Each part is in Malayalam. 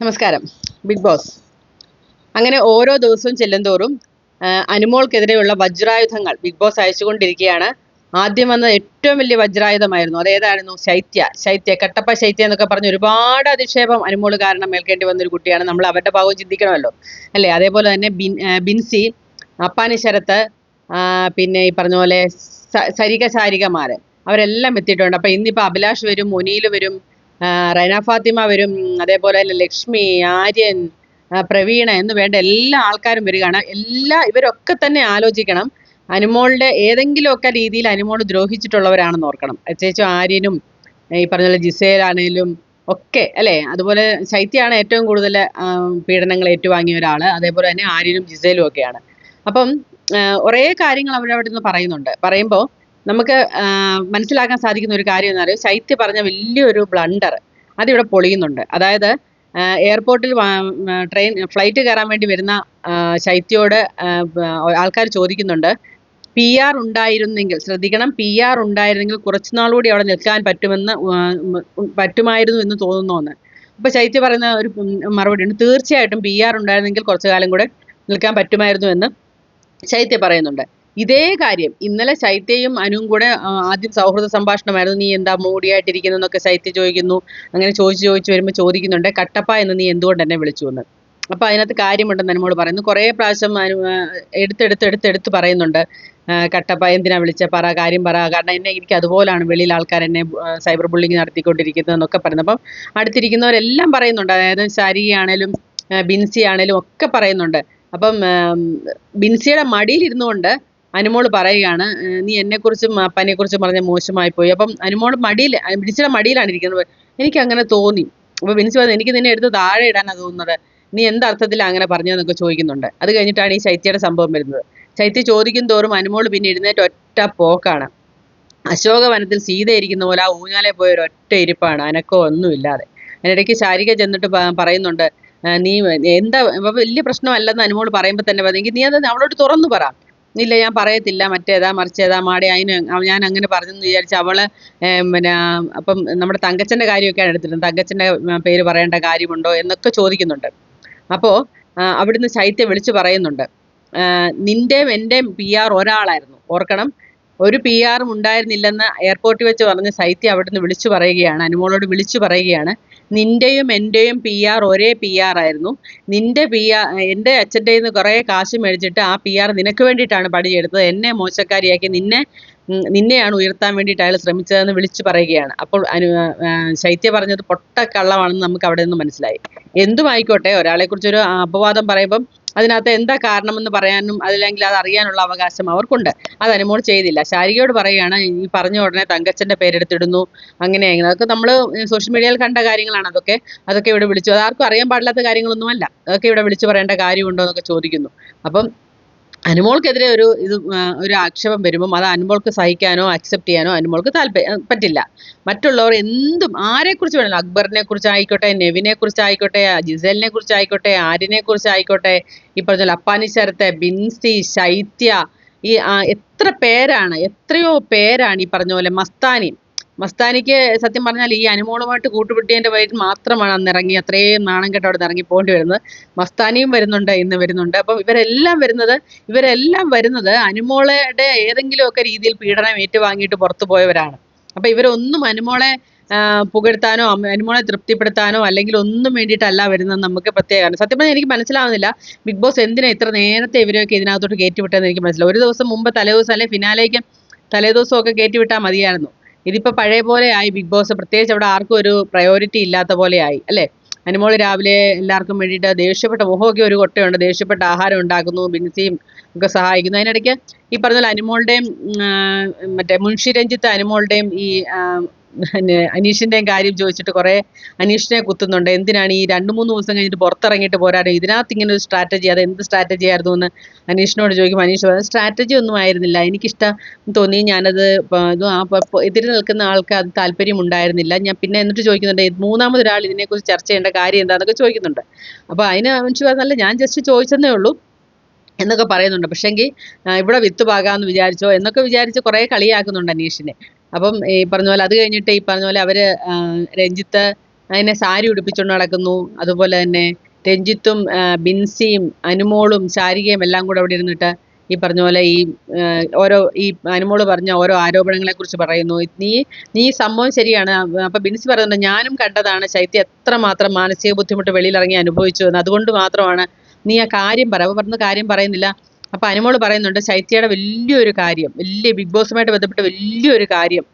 നമസ്കാരം. ബിഗ് ബോസ് അങ്ങനെ ഓരോ ദിവസവും ചെല്ലുന്തോറും അനുമോൾക്കെതിരെയുള്ള വജ്രായുധങ്ങൾ ബിഗ് ബോസ് അയച്ചുകൊണ്ടിരിക്കുകയാണ്. ആദ്യം വന്ന ഏറ്റവും വലിയ വജ്രായുധമായിരുന്നു. അതേതായിരുന്നു ശൈത്യ. ശൈത്യ കട്ടപ്പ ശൈത്യ എന്നൊക്കെ പറഞ്ഞ് ഒരുപാട് അധിക്ഷേപം അനുമോൾ കാരണം ഏൽക്കേണ്ടി വന്ന ഒരു കുട്ടിയാണ്. നമ്മൾ അവരുടെ ഭാഗം ചിന്തിക്കണമല്ലോ. അല്ലേ? അതേപോലെ തന്നെ ബിൻ ബിൻസി അപ്പാനി ശരത്ത് പിന്നെ ഈ പറഞ്ഞ പോലെ സരിക ശാരികമാര് അവരെല്ലാം എത്തിയിട്ടുണ്ട്. അപ്പൊ ഇന്നിപ്പോ അഭിലാഷ് വരും മുനീൽ വരും റൈന ഫാത്തിമ വരും അതേപോലെ തന്നെ ലക്ഷ്മി ആര്യൻ പ്രവീണ എന്ന് വേണ്ട എല്ലാ ആൾക്കാരും വരികയാണ്. എല്ലാ ഇവരൊക്കെ തന്നെ ആലോചിക്കണം. അനുമോളുടെ ഏതെങ്കിലുമൊക്കെ രീതിയിൽ അനുമോൾ ദ്രോഹിച്ചിട്ടുള്ളവരാണെന്ന് ഓർക്കണം. പ്രത്യേകിച്ചും ആര്യനും ഈ പറഞ്ഞ ജിസേലാണേലും ഒക്കെ അല്ലേ? അതുപോലെ ശൈത്യാണ് ഏറ്റവും കൂടുതൽ പീഡനങ്ങൾ ഏറ്റുവാങ്ങിയ ഒരാൾ. അതേപോലെ തന്നെ ആര്യനും ജിസേലും ഒക്കെയാണ്. അപ്പം കുറേ കാര്യങ്ങൾ അവരവിടെ നിന്ന് പറയുന്നുണ്ട്. പറയുമ്പോൾ നമുക്ക് മനസ്സിലാക്കാൻ സാധിക്കുന്ന ഒരു കാര്യം എന്ന് പറയുന്നത് ശൈത്യ പറഞ്ഞ വലിയൊരു ബ്ലണ്ടർ അതിവിടെ പൊളിയുന്നുണ്ട്. അതായത് എയർപോർട്ടിൽ ട്രെയിൻ ഫ്ലൈറ്റ് കയറാൻ വേണ്ടി വരുന്ന ശൈത്യോട് ആൾക്കാർ ചോദിക്കുന്നുണ്ട് പി ആർ ഉണ്ടായിരുന്നെങ്കിൽ ശ്രദ്ധിക്കണം പി ആർ ഉണ്ടായിരുന്നെങ്കിൽ കുറച്ചുനാൾ കൂടി അവിടെ നിൽക്കാൻ പറ്റുമെന്ന് പറ്റുമായിരുന്നു എന്ന് തോന്നുന്നു. എന്ന് അപ്പൊ ശൈത്യ പറയുന്ന ഒരു മറുപടി ഉണ്ട് തീർച്ചയായിട്ടും പി ആർ ഉണ്ടായിരുന്നെങ്കിൽ കുറച്ചു കാലം കൂടെ നിൽക്കാൻ പറ്റുമായിരുന്നു എന്ന് ശൈത്യ പറയുന്നുണ്ട്. ഇതേ കാര്യം. ഇന്നലെ ശൈത്യയും അനുവും കൂടെ ആദ്യം സൗഹൃദ സംഭാഷണമായിരുന്നു. നീ എന്താ മൂടിയായിട്ടിരിക്കുന്നതെന്നൊക്കെ ശൈത്യ ചോദിക്കുന്നു. അങ്ങനെ ചോദിച്ചു ചോദിച്ചു വരുമ്പോൾ ചോദിക്കുന്നുണ്ട് കട്ടപ്പ എന്ന് നീ എന്തുകൊണ്ട് എന്നെ വിളിച്ചു എന്ന്? അപ്പൊ അതിനകത്ത് കാര്യമുണ്ടെന്ന് എന്നോട് പറയുന്നു. കുറേ പ്രാവശ്യം അനു എടുത്തെടുത്ത് എടുത്തെടുത്ത് പറയുന്നുണ്ട്. കട്ടപ്പ എന്തിനാ വിളിച്ച? പറ കാര്യം പറ. കാരണം എന്നെ എനിക്ക് അതുപോലാണ് വെളിയിൽ ആൾക്കാർ എന്നെ സൈബർ ബുള്ളിങ് നടത്തിക്കൊണ്ടിരിക്കുന്നത് എന്നൊക്കെ പറയുന്നു. അപ്പം അടുത്തിരിക്കുന്നവരെല്ലാം പറയുന്നുണ്ട്. അതായത് ശാരികയാണേലും ബിൻസി ആണേലും ഒക്കെ പറയുന്നുണ്ട്. അപ്പം ബിൻസിയുടെ മടിയിൽ അനുമോൾ പറയുകയാണ് "ഏഹ് നീ എന്നെക്കുറിച്ചും അപ്പനെക്കുറിച്ചും പറഞ്ഞ മോശമായി പോയി അപ്പം അനുമോൾ മടിയിൽ ബിൻസിയുടെ മടിയിലാണ് ഇരിക്കുന്നത്. എനിക്ക് അങ്ങനെ തോന്നി. അപ്പൊ ബിൻസി പറഞ്ഞു എനിക്ക് നിന്നെ എടുത്ത് താഴെ ഇടാനാ തോന്നുന്നത്. നീ എന്ത് അർത്ഥത്തിൽ അങ്ങനെ പറഞ്ഞതെന്നൊക്കെ ചോദിക്കുന്നുണ്ട്. അത് കഴിഞ്ഞിട്ടാണ് ഈ ശൈത്യയുടെ സംഭവം വരുന്നത്. ശൈത്യ ചോദിക്കും തോറും അനുമോൾ പിന്നെ എഴുന്നേറ്റ് ഒറ്റ പോക്കാണ്. അശോകവനത്തിൽ സീത ഇരിക്കുന്ന പോലെ ആ ഊഞ്ഞാലെ പോയ ഒരു ഒറ്റ ഇരിപ്പാണ്. അനക്കോ ഒന്നുമില്ലാതെ. അതിനിടയ്ക്ക് ശാരിക ചെന്നിട്ട് പറയുന്നുണ്ട് "ആ, നീ എന്താ വലിയ പ്രശ്നമല്ലെന്ന് അനുമോൾ പറയുമ്പോൾ തന്നെ പറഞ്ഞെങ്കിൽ നീ അത് അവളോട് തുറന്നു പറ. ഇല്ല ഞാൻ പറയത്തില്ല. മറ്റേതാ മറിച്ചേതാ മാടി അതിന് ഞാൻ അങ്ങനെ പറഞ്ഞെന്ന് വിചാരിച്ച് അവൾ ഏം, പിന്നെ അപ്പം നമ്മുടെ തങ്കച്ചന്റെ കാര്യമൊക്കെയാണ് എടുത്തിട്ടുണ്ട് തങ്കച്ചന്റെ പേര് പറയേണ്ട കാര്യമുണ്ടോ എന്നൊക്കെ ചോദിക്കുന്നുണ്ട്. അപ്പോ ആ, അവിടുന്ന് ശൈത്യ വിളിച്ചു പറയുന്നുണ്ട്. നിന്റെ എന്റെയും പി ആർ ഒരാളായിരുന്നു. ഓർക്കണം ഒരു പി ആറും ഉണ്ടായിരുന്നില്ലെന്ന് എയർപോർട്ടിൽ വെച്ച് പറഞ്ഞ ശൈത്യ അവിടുന്ന് വിളിച്ചു പറയുകയാണ്. അനുമോളോട് വിളിച്ചു പറയുകയാണ്. നിന്റെയും എന്റെയും പി ആർ ഒരേ പി ആർ ആയിരുന്നു. നിന്റെ പി ആർ എന്റെ അച്ഛന്റെ നിന്ന് കുറേ കാശ് മേടിച്ചിട്ട് ആ പി ആർ നിനക്ക് വേണ്ടിയിട്ടാണ് പണിയെടുത്തത് എന്നെ മോശക്കാരിയാക്കി നിന്നെ നിന്നെയാണ് ഉയർത്താൻ വേണ്ടിയിട്ട് അയാൾ ശ്രമിച്ചതെന്ന് വിളിച്ചു പറയുകയാണ്. അപ്പോൾ അനു ശൈത്യ പറഞ്ഞത് പൊട്ട കള്ളമാണെന്ന് നമുക്ക് അവിടെ നിന്ന് മനസ്സിലായി. എന്തുമായിക്കോട്ടെ ഒരാളെ കുറിച്ചൊരു അപവാദം പറയുമ്പം അതിനകത്ത് എന്താ കാരണമെന്ന് പറയാനും അതല്ലെങ്കിൽ അത് അറിയാനുള്ള അവകാശം അവർക്കുണ്ട്. അത് അനുമോൾ ചെയ്തില്ല. ശാരികയോട് പറയുകയാണ് ഈ പറഞ്ഞ ഉടനെ തങ്കച്ചന്റെ പേരെടുത്തിടുന്നു. അങ്ങനെ അങ്ങനെ അതൊക്കെ നമ്മൾ സോഷ്യൽ മീഡിയയിൽ കണ്ട കാര്യങ്ങളാണ് അതൊക്കെ. അതൊക്കെ ഇവിടെ വിളിച്ചു. അത് ആർക്കും അറിയാൻ പാടില്ലാത്ത കാര്യങ്ങളൊന്നുമല്ല. അതൊക്കെ ഇവിടെ വിളിച്ചു പറയേണ്ട കാര്യമുണ്ടോ എന്നൊക്കെ ചോദിക്കുന്നു. അപ്പം അനുമോൾക്കെതിരെ ഒരു ഇത് ഒരു ആക്ഷേപം വരുമ്പം അത് അനുമോൾക്ക് സഹിക്കാനോ അക്സെപ്റ്റ് ചെയ്യാനോ അനുമോൾക്ക് താല്പര്യം പറ്റില്ല. മറ്റുള്ളവർ എന്തും ആരെക്കുറിച്ച് വേണമെങ്കിലും അക്ബറിനെ കുറിച്ച് ആയിക്കോട്ടെ നെവിനെ കുറിച്ചായിക്കോട്ടെ കുറിച്ച് ആയിക്കോട്ടെ ആര്യനെ കുറിച്ച് ആയിക്കോട്ടെ ഈ പറഞ്ഞ പോലെ അപ്പാനി ശരത്ത് ബിൻസി ശൈത്യ ഈ എത്ര പേരാണ് എത്രയോ പേരാണ് ഈ പറഞ്ഞ പോലെ മസ്താനി. മസ്താനിക്ക് സത്യം പറഞ്ഞാൽ ഈ അനുമോളുമായിട്ട് കൂട്ടുപിട്ടിയതിന്റെ വയറ്റിൽ മാത്രമാണ് അന്ന് ഇറങ്ങി അത്രയും നാണം കേട്ട് അവിടെ ഇറങ്ങി പോകേണ്ടി വരുന്നത്. മസ്താനിയും വരുന്നുണ്ട് ഇന്ന് വരുന്നുണ്ട്. അപ്പം ഇവരെല്ലാം വരുന്നത് ഇവരെല്ലാം വരുന്നത് അനുമോളയുടെ ഏതെങ്കിലുമൊക്കെ രീതിയിൽ പീഡനം ഏറ്റുവാങ്ങിയിട്ട് പുറത്തു പോയവരാണ്. അപ്പൊ ഇവരൊന്നും അനുമോളെ പുകഴ്ത്താനോ അനുമോളെ തൃപ്തിപ്പെടുത്താനോ അല്ലെങ്കിൽ ഒന്നും വേണ്ടിയിട്ടല്ല വരുന്നത് നമുക്ക് പ്രത്യേകമാണ്. സത്യം പറഞ്ഞാൽ എനിക്ക് മനസ്സിലാവുന്നില്ല. ബിഗ് ബോസ് എന്തിനാ ഇത്ര നേരത്തെ ഇവരെയൊക്കെ ഇതിനകത്തോട്ട് കയറ്റിവിട്ടതെന്ന് എനിക്ക് മനസ്സിലാവും ഒരു ദിവസം മുമ്പ് തലേദിവസം അല്ലെങ്കിൽ ഫിനാലേക്ക് തലേദിവസം ഒക്കെ കയറ്റിവിട്ടാൽ മതിയായിരുന്നു. ഇതിപ്പോ പഴയ പോലെ ആയി ബിഗ് ബോസ്. പ്രത്യേകിച്ച് അവിടെ ആർക്കും ഒരു പ്രയോറിറ്റി ഇല്ലാത്ത പോലെ ആയി അല്ലേ? അനുമോൾ രാവിലെ എല്ലാവർക്കും വേണ്ടിയിട്ട് ദേഷ്യപ്പെട്ട മുഖമൊക്കെ ഒരു കൊട്ടയുണ്ട് ദേഷ്യപ്പെട്ട ആഹാരം ഉണ്ടാക്കുന്നു ബിൻസിയും ഒക്കെ സഹായിക്കുന്നു. അതിനിടയ്ക്ക് ഈ പറഞ്ഞ അനുമോളുടെയും മറ്റേ മുൻഷി രഞ്ജിത്ത് അനുമോളുടെയും ഈ പിന്നെ അനീഷിന്റെയും കാര്യം ചോദിച്ചിട്ട് കുറെ അനീഷിനെ കുത്തുന്നുണ്ട്. എന്തിനാണ് ഈ രണ്ട് മൂന്ന് ദിവസം കഴിഞ്ഞിട്ട് പുറത്തിറങ്ങിയിട്ട് പോരാതെ ഇതിനകത്ത് ഇങ്ങനെ ഒരു സ്ട്രാറ്റജി അത് എന്ത് സ്ട്രാറ്റജി ആയിരുന്നു എന്ന് അനീഷിനോട് ചോദിക്കും അനീഷ് പറഞ്ഞു സ്ട്രാറ്റജി ഒന്നും ആയിരുന്നില്ല. എനിക്കിഷ്ടം തോന്നി ഞാനത് ഇത് ആ എതിര് നിൽക്കുന്ന ആൾക്ക് അത് താല്പര്യം ഉണ്ടായിരുന്നില്ല. ഞാൻ പിന്നെ എന്നിട്ട് ചോദിക്കുന്നുണ്ട് മൂന്നാമതൊരാൾ ഇതിനെക്കുറിച്ച് ചർച്ച ചെയ്യേണ്ട കാര്യം എന്താണെന്നൊക്കെ ചോദിക്കുന്നുണ്ട്. അപ്പോൾ അതിന് മനുഷ്യ പറഞ്ഞല്ല ഞാൻ ജസ്റ്റ് ചോദിച്ചെന്നേ ഉള്ളൂ എന്നൊക്കെ പറയുന്നുണ്ട്. പക്ഷേങ്കിൽ ഇവിടെ വിത്ത് പാകാമെന്ന് വിചാരിച്ചോ എന്നൊക്കെ വിചാരിച്ച് കുറേ കളിയാക്കുന്നുണ്ട് അനീഷിനെ. അപ്പം ഈ പറഞ്ഞ പോലെ അത് കഴിഞ്ഞിട്ട് ഈ പറഞ്ഞ പോലെ അവർ രഞ്ജിത്ത് അതിനെ സാരി ഉടുപ്പിച്ചുകൊണ്ട് നടക്കുന്നു. അതുപോലെ തന്നെ രഞ്ജിത്തും ബിൻസിയും അനുമോളും ശാരികയും എല്ലാം കൂടെ അവിടെ ഇരുന്നിട്ട് ഈ പറഞ്ഞ പോലെ ഈ ഓരോ ഈ അനുമോൾ പറഞ്ഞ ഓരോ ആരോപണങ്ങളെ കുറിച്ച് പറയുന്നു. നീ നീ സംഭവം ശരിയാണ്. അപ്പൊ ബിൻസി പറയുന്നുണ്ട് ഞാനും കണ്ടതാണ്. ശൈത്യ എത്ര മാത്രം മാനസിക ബുദ്ധിമുട്ട് വെളിയിലിറങ്ങി അനുഭവിച്ചു എന്ന്. അതുകൊണ്ട് മാത്രമാണ് നീ ആ കാര്യം പറ. അവ പറഞ്ഞ കാര്യം പറയുന്നില്ല. അപ്പൊ അനുമോൾ പറയുന്നുണ്ട് ശൈത്യയുടെ വലിയൊരു കാര്യം വലിയ ബിഗ് ബോസുമായിട്ട് ബന്ധപ്പെട്ട വലിയൊരു കാര്യം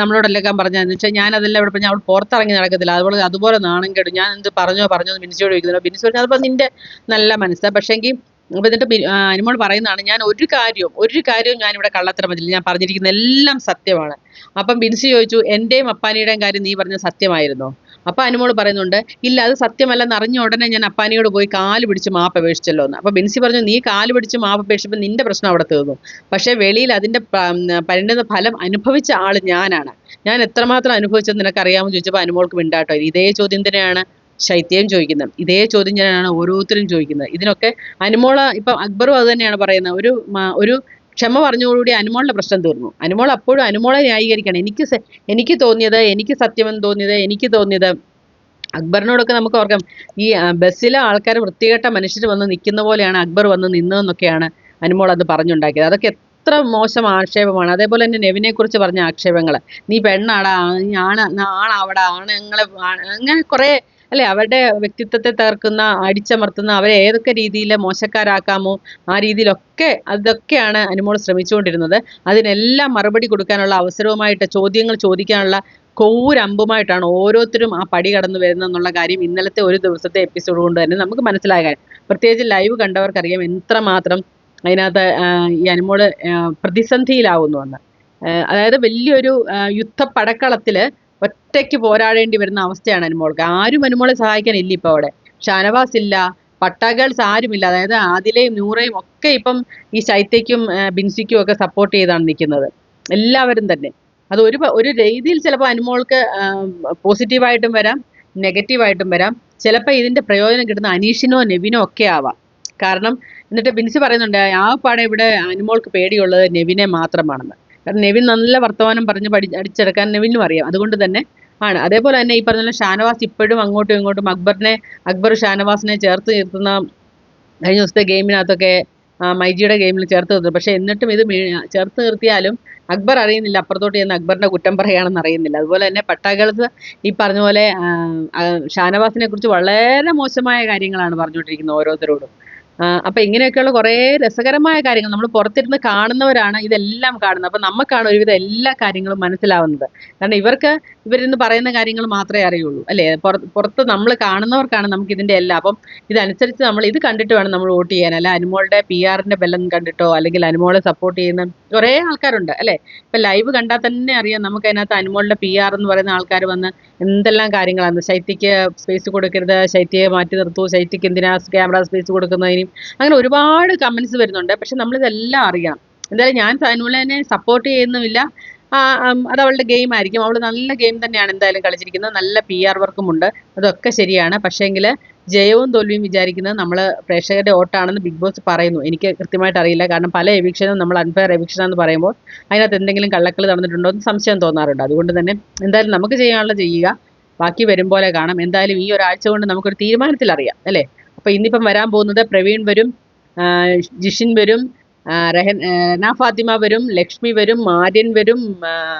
നമ്മളോടെല്ലാം പറഞ്ഞതെന്ന് വെച്ചാൽ ഞാൻ അതെല്ലാം ഇവിടെ പറഞ്ഞാൽ അവൾ പുറത്തിറങ്ങി നടക്കത്തില്ല. അതുപോലെ അതുപോലെ നാണം കേട്ടു ഞാൻ എന്ത് പറഞ്ഞോ പറഞ്ഞോ എന്ന് ബിൻസിയോട് ചോദിക്കുന്നു ബിൻസി പറഞ്ഞു അതിപ്പോൾ നിന്റെ നല്ല മനസ്സാണ് പക്ഷേങ്കിൽ അപ്പൊ എന്നിട്ട് അനുമോൾ പറയുന്നതാണ് ഞാൻ ഒരു കാര്യവും ഒരു കാര്യവും ഞാൻ ഇവിടെ കള്ളത്തരം പറ്റില്ല ഞാൻ പറഞ്ഞിരിക്കുന്ന എല്ലാം സത്യമാണ്. അപ്പം ബിൻസി ചോദിച്ചു എന്റെയും അപ്പാനിയുടെയും കാര്യം നീ പറഞ്ഞ സത്യമായിരുന്നോ? അപ്പൊ അനുമോൾ പറയുന്നുണ്ട് ഇല്ല അത് സത്യമല്ലെന്ന് അറിഞ്ഞ ഉടനെ ഞാൻ അപ്പാനിയോട് പോയി കാൽ പിടിച്ച് മാപ്പ് അപേക്ഷിച്ചല്ലോ എന്ന്. അപ്പൊ ബിൻസി പറഞ്ഞു നീ കാൽ പിടിച്ച് മാപ്പ് അപേക്ഷിച്ചപ്പോൾ നിന്റെ പ്രശ്നം അവിടെ തീർന്നു. പക്ഷേ വെളിയിൽ അതിന്റെ പരിണിത ഫലം അനുഭവിച്ച ആൾ ഞാനാണ്. ഞാൻ എത്രമാത്രം അനുഭവിച്ചെന്ന് നിനക്കറിയാമെന്ന് ചോദിച്ചപ്പോൾ അനുമോൾക്ക് മിണ്ടാട്ടോ ഇതേ ചോദ്യം തന്നെയാണ്. ശൈത്യം ചോദിക്കുന്നത്. ഇതേ ചോദ്യം തന്നെയാണ് ഓരോരുത്തരും ചോദിക്കുന്നത്. ഇതിനൊക്കെ അനുമോള ഇപ്പം അക്ബറും അത് തന്നെയാണ് പറയുന്നത്. ഒരു ഒരു ക്ഷമ പറഞ്ഞതോടുകൂടി അനുമോളുടെ പ്രശ്നം തീർന്നു. അനുമോൾ അപ്പോഴും അനുമോളെ ന്യായീകരിക്കണം. എനിക്ക് എനിക്ക് തോന്നിയത് എനിക്ക് സത്യമെന്ന് തോന്നിയത് എനിക്ക് തോന്നിയത് അക്ബറിനോടൊക്കെ നമുക്ക് ഓർക്കാം. ഈ ബസ്സിലെ ആൾക്കാർ വൃത്തികെട്ട മനുഷ്യർ വന്ന് നിൽക്കുന്ന പോലെയാണ് അക്ബർ വന്ന് നിന്നതെന്നൊക്കെയാണ് അനുമോൾ അത് പറഞ്ഞുണ്ടാക്കിയത്. അതൊക്കെ എത്ര മോശം ആക്ഷേപമാണ്. അതേപോലെ തന്നെ നെവിനെ കുറിച്ച് പറഞ്ഞ ആക്ഷേപങ്ങൾ നീ പെണ്ണാടാ നീ ആണ് ആണാവടാ ആണുങ്ങളെ ആണ് അങ്ങനെ കുറേ അല്ലെ? അവരുടെ വ്യക്തിത്വത്തെ തകർക്കുന്ന അടിച്ചമർത്തുന്ന അവരെ ഏതൊക്കെ രീതിയിൽ മോശക്കാരാക്കാമോ ആ രീതിയിലൊക്കെ അതൊക്കെയാണ് അനുമോൾ ശ്രമിച്ചുകൊണ്ടിരുന്നത്. അതിനെല്ലാം മറുപടി കൊടുക്കാനുള്ള അവസരവുമായിട്ട് ചോദ്യങ്ങൾ ചോദിക്കാനുള്ള കോരമ്പുമായിട്ടാണ് ഓരോരുത്തരും ആ പടി കടന്നു വരുന്നതെന്നുള്ള കാര്യം ഇന്നലത്തെ ഒരു ദിവസത്തെ എപ്പിസോഡ് കൊണ്ട് തന്നെ നമുക്ക് മനസ്സിലായ കാര്യം. പ്രത്യേകിച്ച് ലൈവ് കണ്ടവർക്കറിയാം എത്രമാത്രം അതിനകത്ത് ഈ അനുമോൾ പ്രതിസന്ധിയിലാവുന്നു എന്ന്. അതായത് വലിയൊരു ആ, യുദ്ധപ്പടക്കളത്തിൽ ഒറ്റയ്ക്ക് പോരാടേണ്ടി വരുന്ന അവസ്ഥയാണ് അനുമോൾക്ക്. ആരും അനുമോളെ സഹായിക്കാനില്ല ഇപ്പൊ അവിടെ. ഷാനവാസ് ഇല്ല പട്ടാഗേൾസ് ആരുമില്ല അതായത് ആദിലയും നൂറയും ഒക്കെ ഇപ്പം ഈ ശൈത്യയ്ക്കും ആ, ബിൻസിക്കും ഒക്കെ സപ്പോർട്ട് ചെയ്താണ് നിൽക്കുന്നത്. എല്ലാവരും തന്നെ. അത് ഒരു ഒരു രീതിയിൽ ചിലപ്പോൾ അനുമോൾക്ക് പോസിറ്റീവായിട്ടും വരാം നെഗറ്റീവായിട്ടും വരാം. ചിലപ്പോൾ ഇതിന്റെ പ്രയോജനം കിട്ടുന്ന അനീഷിനോ നെവിനോ ഒക്കെ ആവാം. കാരണം എന്നിട്ട് ബിൻസി പറയുന്നുണ്ട് ആ പാടെ ഇവിടെ അനുമോൾക്ക് പേടിയുള്ളത് നെവിനെ മാത്രമാണെന്ന്. കാരണം നെവിൻ നല്ല വർത്തമാനം പറഞ്ഞ് പഠി അടിച്ചെടുക്കാൻ നെവിനും അറിയാം. അതുകൊണ്ട് തന്നെ ആണ്. അതേപോലെ തന്നെ ഈ പറഞ്ഞ ഷാനവാസ് ഇപ്പോഴും അങ്ങോട്ടും ഇങ്ങോട്ടും അക്ബറിനെ അക്ബർ ഷാനവാസിനെ ചേർത്ത് നിർത്തുന്ന കഴിഞ്ഞ ദിവസത്തെ ഗെയിമിനകത്തൊക്കെ മൈജിയുടെ ഗെയിമിൽ ചേർത്ത് നിർത്തും. പക്ഷേ എന്നിട്ടും ഇത് ചേർത്ത് നിർത്തിയാലും അക്ബർ അറിയുന്നില്ല. അപ്പുറത്തോട്ട് ചെന്ന് അക്ബറിന്റെ കുറ്റം പറയുകയാണെന്ന് അറിയുന്നില്ല. അതുപോലെ തന്നെ പട്ടാകളത്ത് ഈ പറഞ്ഞ പോലെ ഷാനവാസിനെ കുറിച്ച് വളരെ മോശമായ കാര്യങ്ങളാണ് പറഞ്ഞുകൊണ്ടിരിക്കുന്നത് ഓരോരുത്തരോടും. അപ്പൊ ഇങ്ങനെയൊക്കെയുള്ള കുറേ രസകരമായ കാര്യങ്ങൾ നമ്മൾ പുറത്തിരുന്ന് കാണുന്നവരാണ് ഇതെല്ലാം കാണുന്നത്. അപ്പൊ നമുക്കാണ് ഒരുവിധം എല്ലാ കാര്യങ്ങളും മനസ്സിലാവുന്നത്. കാരണം ഇവർക്ക് ഇവരിന്ന് പറയുന്ന കാര്യങ്ങൾ മാത്രമേ അറിയുള്ളൂ അല്ലേ? പുറ- പുറത്ത് നമ്മൾ കാണുന്നവർക്കാണ് നമുക്ക് ഇതിന്റെ എല്ലാം. അപ്പം ഇതനുസരിച്ച് നമ്മൾ ഇത് കണ്ടിട്ട് വേണം നമ്മൾ വോട്ട് ചെയ്യാൻ. അല്ല അനുമോളുടെ പി ആറിന്റെ ബലം കണ്ടിട്ടോ അല്ലെങ്കിൽ അനുമോളെ സപ്പോർട്ട് ചെയ്യുന്ന കുറേ ആൾക്കാരുണ്ട് അല്ലെ? ഇപ്പൊ ലൈവ് കണ്ടാൽ തന്നെ അറിയാം നമുക്ക് അതിനകത്ത് അനുമോളുടെ പി ആർ എന്ന് പറയുന്ന ആൾക്കാർ വന്ന് എന്തെല്ലാം കാര്യങ്ങളാണ്. ശൈത്യക്ക് സ്പേസ് കൊടുക്കരുത് ശൈത്യയെ മാറ്റി നിർത്തൂ ശൈത്യക്ക് എന്തിനാ ക്യാമറ സ്പേസ് കൊടുക്കുന്നതിനും? അങ്ങനെ ഒരുപാട് കമന്റ്സ് വരുന്നുണ്ട്. പക്ഷെ നമ്മളിതെല്ലാം അറിയാം എന്തായാലും ഞാൻ അനുമോളിനെ സപ്പോർട്ട് ചെയ്യുന്നുമില്ല. അത് അവളുടെ ഗെയിം ആയിരിക്കും. അവൾ നല്ല ഗെയിം തന്നെയാണ് എന്തായാലും കളിച്ചിരിക്കുന്നത്. നല്ല പി ആർ വർക്കും ഉണ്ട്. അതൊക്കെ ശരിയാണ്. പക്ഷേങ്കിൽ ജയവും തോൽവിയും വിചാരിക്കുന്നത് നമ്മൾ പ്രേക്ഷകരുടെ വോട്ടാണെന്ന് ബിഗ് ബോസ് പറയുന്നു. എനിക്ക് കൃത്യമായിട്ട് അറിയില്ല. കാരണം പല എവിക്ഷനും നമ്മൾ അൺഫെയർ എവിക്ഷൻ എന്ന് പറയുമ്പോൾ അതിനകത്ത് എന്തെങ്കിലും കള്ളക്കളി നടന്നിട്ടുണ്ടോ എന്ന് സംശയം തോന്നാറുണ്ട്. അതുകൊണ്ട് തന്നെ എന്തായാലും നമുക്ക് ചെയ്യാനുള്ള ചെയ്യുക. ബാക്കി വരും പോലെ കാണാം. എന്തായാലും ഈ ഒരാഴ്ച കൊണ്ട് നമുക്കൊരു തീരുമാനത്തിൽ അറിയാം അല്ലേ? അപ്പോൾ ഇന്നിപ്പം വരാൻ പോകുന്നത് പ്രവീൺ വരും ജിഷിൻ വരും ആ, നാ ഫാത്തിമ വരും ലക്ഷ്മി വരും മാര്യൻ വരും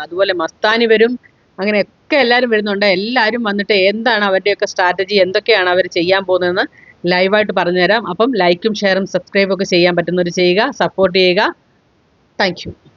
അതുപോലെ മസ്താനി വരും അങ്ങനെ ഒക്കെ എല്ലാവരും വരുന്നുണ്ട്. എല്ലാവരും വന്നിട്ട് എന്താണ് അവരുടെയൊക്കെ സ്ട്രാറ്റജി എന്തൊക്കെയാണ് അവർ ചെയ്യാൻ പോകുന്നതെന്ന് ലൈവായിട്ട് പറഞ്ഞുതരാം. അപ്പം ലൈക്കും ഷെയറും സബ്സ്ക്രൈബും ഒക്കെ ചെയ്യാൻ പറ്റുന്നവർ ചെയ്യുക സപ്പോർട്ട് ചെയ്യുക. താങ്ക്